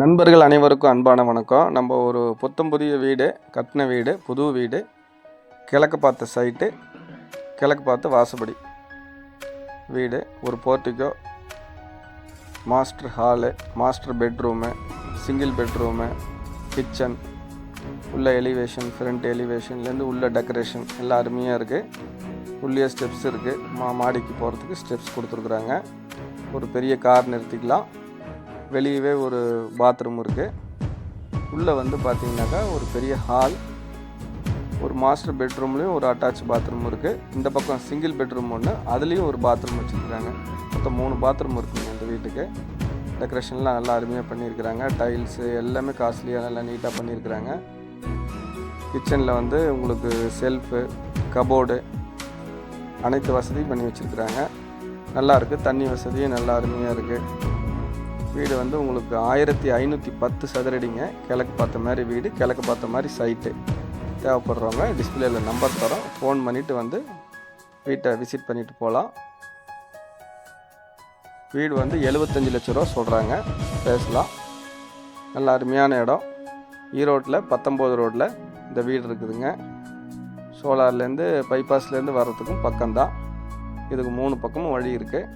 நண்பர்கள் அனைவருக்கும் அன்பான வணக்கம். நம்ம ஒரு புத்தம் புதிய வீடு கட்டின வீடு புது வீடு கிழக்கு பார்த்த சைட்டு கிழக்கு பார்த்த வாசப்படி வீடு ஒரு portico master hall master bedroom single bedroom kitchen உள்ள எலிவேஷன் ஃப்ரண்ட் எலிவேஷன்லேருந்து உள்ள டெக்கரேஷன் எல்லாம் அருமையாக இருக்குது உள்ளே ஸ்டெப்ஸ் இருக்குது மா மாடிக்கு போகிறதுக்கு ஸ்டெப்ஸ் கொடுத்துருக்குறாங்க. ஒரு பெரிய கார் நிறுத்திக்கலாம். வெளியவே ஒரு பாத்ரூம் இருக்குது உள்ளே வந்து பார்த்தீங்கன்னாக்கா ஒரு பெரிய ஹால் ஒரு மாஸ்டர் பெட்ரூம்லேயும் ஒரு அட்டாச் பாத்ரூம் இருக்குது இந்த பக்கம் சிங்கிள் பெட்ரூம் ஒன்று அதுலேயும் ஒரு பாத்ரூம் வச்சுருக்குறாங்க. மொத்தம் மூணு பாத்ரூம் இருக்குங்க இந்த வீட்டுக்கு. டெக்கரேஷன்லாம் நல்லா அருமையாக பண்ணியிருக்கிறாங்க. டைல்ஸு எல்லாமே காஸ்ட்லியாக நல்லா நீட்டாக பண்ணியிருக்கிறாங்க. கிச்சனில் வந்து உங்களுக்கு செல்ஃபு கபோர்டு அனைத்து வசதியும் பண்ணி வச்சுருக்குறாங்க. நல்லாயிருக்கு தண்ணி வசதியும் நல்லா அருமையாக இருக்குது வீடு வந்து உங்களுக்கு ஆயிரத்தி ஐநூற்றி பத்து சதுரடிங்க. கிழக்கு பார்த்த மாதிரி வீடு கிழக்கு பார்த்த மாதிரி சைட்டு தேவைப்படுறவங்க டிஸ்பிளேயில் நம்பர் தரோம். ஃபோன் பண்ணிவிட்டு வந்து வீட்டை விசிட் பண்ணிவிட்டு போகலாம். வீடு வந்து எழுபத்தஞ்சு லட்ச ரூபா சொல்கிறாங்க பேசலாம். நல்ல அருமையான இடம். ஈரோட்டில் பத்தொம்போது ரோட்டில் இந்த வீடு இருக்குதுங்க. சோலார்லேருந்து பைபாஸ்லேருந்து வர்றதுக்கும் பக்கம்தான். இதுக்கு மூணு பக்கமும் வழி இருக்குது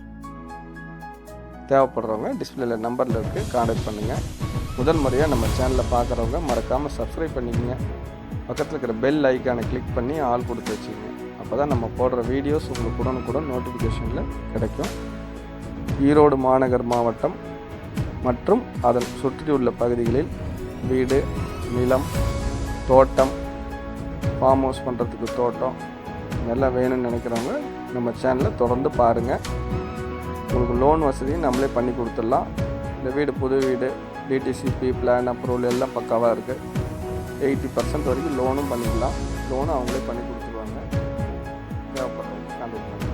தேவைப்படுறவங்க டிஸ்பிளேல நம்பரில் இருக்குது காண்டாக்ட் பண்ணுங்கள் முதல் முறையாக நம்ம சேனலில் பார்க்குறவங்க மறக்காமல் சப்ஸ்கிரைப் பண்ணிக்கங்க. பக்கத்தில் இருக்கிற பெல் ஐக்கானை கிளிக் பண்ணி ஆள் கொடுத்து வச்சுக்கோங்க. அப்போ தான் நம்ம போடுற வீடியோஸ் உங்களுக்கு உடனுக்குடன் நோட்டிஃபிகேஷனில் கிடைக்கும். ஈரோடு மாநகர் மாவட்டம் மற்றும் அதன் சுற்றியுள்ள பகுதிகளில் வீடு நிலம் தோட்டம் ஃபார்ம் ஹவுஸ் பண்ணுறதுக்கு தோட்டம் எல்லாம் வேணும்னு நினைக்கிறவங்க நம்ம சேனலை தொடர்ந்து பாருங்கள் உங்களுக்கு லோன் வசதியும் நம்மளே பண்ணி கொடுத்துடலாம். இந்த வீடு புது வீடு டிடிசிபி பிளான் அப்ரூவல் எல்லாம் பக்காவாக இருக்குது எயிட்டி பர்சன்ட் வரைக்கும் லோனும் பண்ணிக்கலாம் லோனும் அவங்களே பண்ணி கொடுத்துருவாங்க. தேவைப்படுறவங்க